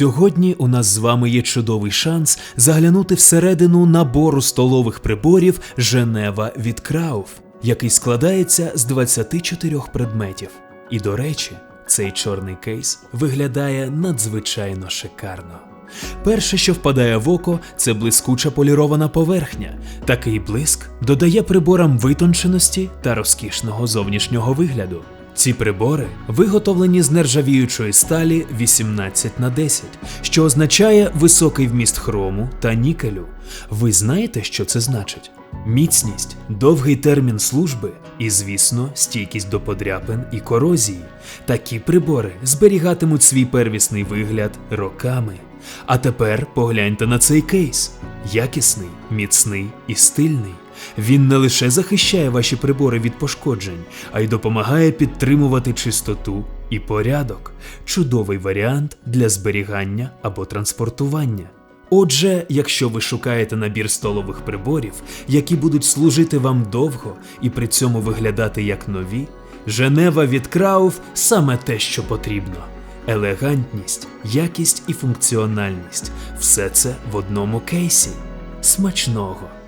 Сьогодні у нас з вами є чудовий шанс заглянути всередину набору столових приборів Женева від Крауф, який складається з 24 предметів. І до речі, цей чорний кейс виглядає надзвичайно шикарно. Перше, що впадає в око, це блискуча полірована поверхня. Такий блиск додає приборам витонченості та розкішного зовнішнього вигляду. Ці прибори виготовлені з нержавіючої сталі 18 на 10, що означає високий вміст хрому та нікелю. Ви знаєте, що це значить? Міцність, довгий термін служби і, звісно, стійкість до подряпин і корозії. Такі прибори зберігатимуть свій первісний вигляд роками. А тепер погляньте на цей кейс: якісний, міцний і стильний. Він не лише захищає ваші прибори від пошкоджень, а й допомагає підтримувати чистоту і порядок. Чудовий варіант для зберігання або транспортування. Отже, якщо ви шукаєте набір столових приборів, які будуть служити вам довго і при цьому виглядати як нові, Женева від Крауф саме те, що потрібно. Елегантність, якість і функціональність все це в одному кейсі. Смачного!